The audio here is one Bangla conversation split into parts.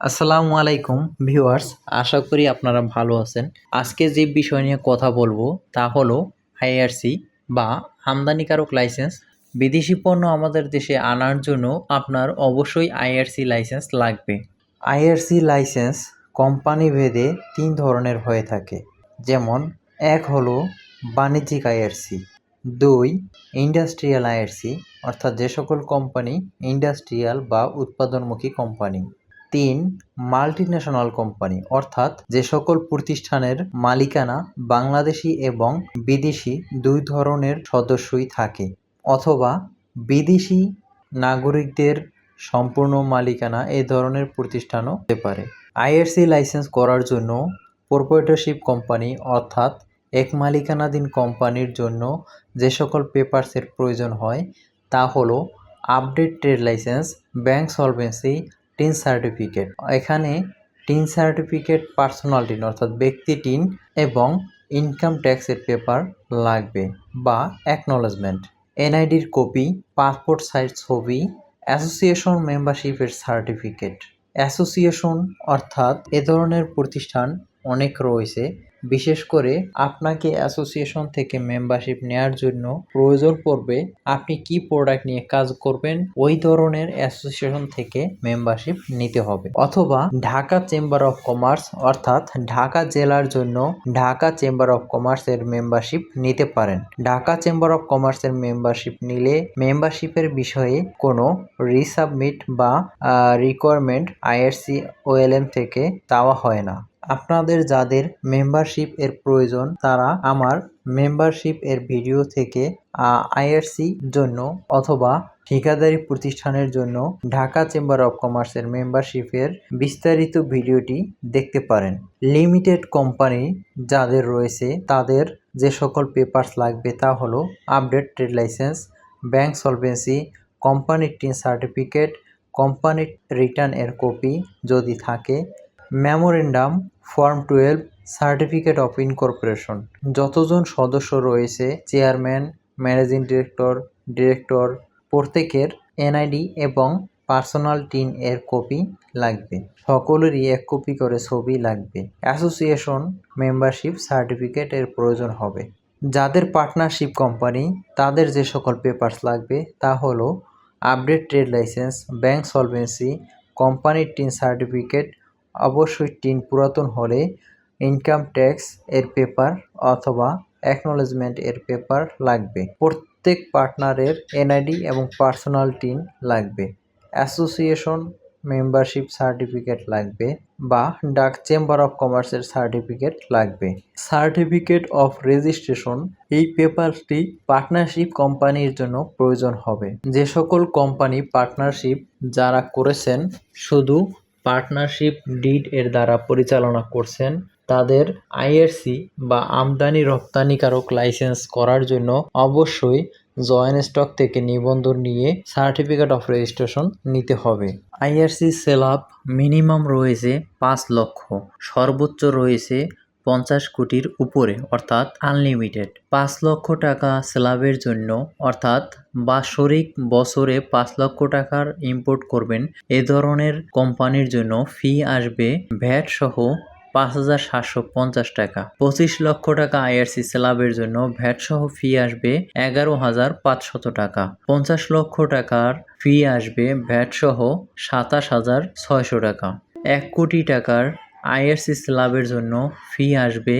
আসসালামু আলাইকুম ভিউয়ার্স, আশা করি আপনারা ভালো আছেন। আজকে যে বিষয় নিয়ে কথা বলব তা হলো আইআরসি বা আমদানিকারক লাইসেন্স। বিদেশি পণ্য আমাদের দেশে আনার জন্য আপনার অবশ্যই আইআরসি লাইসেন্স লাগবে। আইআরসি লাইসেন্স কোম্পানি ভেদে তিন ধরনের হয়ে থাকে। যেমন, এক হলো বাণিজ্যিক আইআরসি দুই ইন্ডাস্ট্রিয়াল আইআরসি অর্থাৎ যে সকল কোম্পানি ইন্ডাস্ট্রিয়াল বা উৎপাদনমুখী কোম্পানি। তিন মাল্টিন্যাশনাল কোম্পানি অর্থাৎ যে সকল প্রতিষ্ঠানের মালিকানা বাংলাদেশি এবং বিদেশি দুই ধরনের সদস্যই থাকে, অথবা বিদেশি নাগরিকদের সম্পূর্ণ মালিকানা এ ধরনের প্রতিষ্ঠানও হতে পারে। আইআরসি লাইসেন্স করার জন্য প্রোপাইটরশিপ কোম্পানি অর্থাৎ এক মালিকানাধীন কোম্পানির জন্য যে সকল পেপারসের প্রয়োজন হয়, তা হলো update trade licence bank solvency TIN certificate. এখানে টিন সার্টিফিকেট পার্সোনাল টিন, অর্থাৎ ব্যক্তি টিন এবং ইনকাম ট্যাক্সের পেপার লাগবে বা অ্যাকনলেজমেন্ট এনআইডির কপি, পাসপোর্ট সাইজ ছবি, অ্যাসোসিয়েশন মেম্বারশিপের সার্টিফিকেট। অ্যাসোসিয়েশন, অর্থাৎ এ ধরনের প্রতিষ্ঠান অনেক রয়েছে। বিশেষ করে আপনাকে অ্যাসোসিয়েশন থেকে মেম্বারশিপ নেওয়ার জন্য প্রয়োজন পড়বে আপনি কি প্রোডাক্ট নিয়ে কাজ করবেন, ওই ধরনের অ্যাসোসিয়েশন থেকে মেম্বারশিপ নিতে হবে। অথবা ঢাকা চেম্বার অফ কমার্স অর্থাৎ ঢাকা জেলার জন্য ঢাকা চেম্বার অফ কমার্সের মেম্বারশিপ নিতে পারেন। ঢাকা চেম্বার অফ কমার্সের মেম্বারশিপ নিলে মেম্বারশিপের বিষয়ে কোনো রিসাবমিট বা রিকোয়ারমেন্ট আইআরসি ওএলএম থেকে চাওয়া হয় না। আপনাদের যাদের মেম্বারশিপ এর প্রয়োজন, তারা আমার মেম্বারশিপ এর ভিডিও থেকে আইআরসি জন্য অথবা ঠিকাদারি প্রতিষ্ঠানের জন্য ঢাকা চেম্বার অফ কমার্সের মেম্বারশিপের বিস্তারিত ভিডিওটি দেখতে পারেন। লিমিটেড কোম্পানি যাদের রয়েছে, তাদের যে সকল পেপারস লাগবে তা হলো update trade licence bank solvency কোম্পানির টিন সার্টিফিকেট কোম্পানির রিটার্ন এর কপি যদি থাকে memorandum form twelve certificate of incorporation. যতজন সদস্য রয়েছে, চেয়ারম্যান, ম্যানেজিং ডিরেক্টর ডিরেক্টর, প্রত্যেকের এনআইডি এবং পার্সোনাল টিন এর কপি লাগবে। সকলেরই এক কপি করে ছবি লাগবে। অ্যাসোসিয়েশন মেম্বারশিপ সার্টিফিকেট এর প্রয়োজন হবে। যাদের পার্টনারশিপ কোম্পানি, তাদের যে সকল পেপারস লাগবে তা হলো update trade licence, bank solvency, কোম্পানির টিন সার্টিফিকেট অবশ্যই টিন পুরাতন হলে ইনকাম ট্যাক্স এর পেপার অথবা অ্যাকনলেজমেন্ট এর পেপার লাগবে। প্রত্যেক পার্টনারের এনআইডি এবং পার্সোনাল টিন লাগবে। অ্যাসোসিয়েশন মেম্বারশিপ সার্টিফিকেট লাগবে বা ডাক চেম্বার অফ কমার্সের সার্টিফিকেট লাগবে। সার্টিফিকেট অফ রেজিস্ট্রেশন এই পেপারটি পার্টনারশিপ কোম্পানির জন্য প্রয়োজন হবে। যে সকল কোম্পানি পার্টনারশিপ যারা করেছেন শুধু পার্টনারশিপ ডিড এর দ্বারা পরিচালনা করছেন তাদের আইআরসি বা আমদানি রপ্তানিকারক লাইসেন্স করার জন্য অবশ্যই জয়েন স্টক থেকে নিবন্ধন নিয়ে সার্টিফিকেট অফ রেজিস্ট্রেশন নিতে হবে। আইআরসি সেলাব মিনিমাম রয়েছে পাঁচ লক্ষ, সর্বোচ্চ রয়েছে পঞ্চাশ কোটির উপরে, অর্থাৎ আনলিমিটেড পাঁচ লক্ষ টাকা স্ল্যাবের জন্য, অর্থাৎ বাৎসরিক বছরে পাঁচ লক্ষ টাকার ইম্পোর্ট করবেন। এ ধরনের কোম্পানির জন্য ফি আসবে ভ্যাট সহ পাঁচ হাজার সাতশো পঞ্চাশ টাকা। পঁচিশ লক্ষ টাকা আইআরসি স্ল্যাবের জন্য ভ্যাট সহ ফি আসবে এগারো হাজার পাঁচশত টাকা। পঞ্চাশ লক্ষ টাকার ফি আসবে ভ্যাট সহ সাতাশ হাজার ছয়শো টাকা। এক কোটি টাকার আইআরসি স্ল্যাবের জন্য ফি আসবে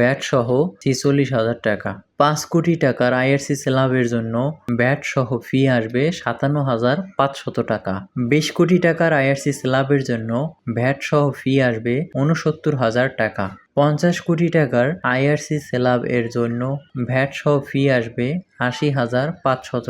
ব্যাট সহ ছিচল্লিশ হাজার টাকা। পাঁচ কোটি টাকার আইআরসি স্ল্যাবের জন্য ব্যাট সহ ফি আসবে সাতান্ন হাজার পাঁচশত টাকা। বিশ কোটি টাকার আইআরসি স্ল্যাবের জন্য ভ্যাট সহ ফি আসবে উনসত্তর হাজার টাকা। পঞ্চাশ কোটি টাকার আইআরসি স্ল্যাব এর জন্য ভ্যাট সহ ফি আসবে আশি হাজার পাঁচশত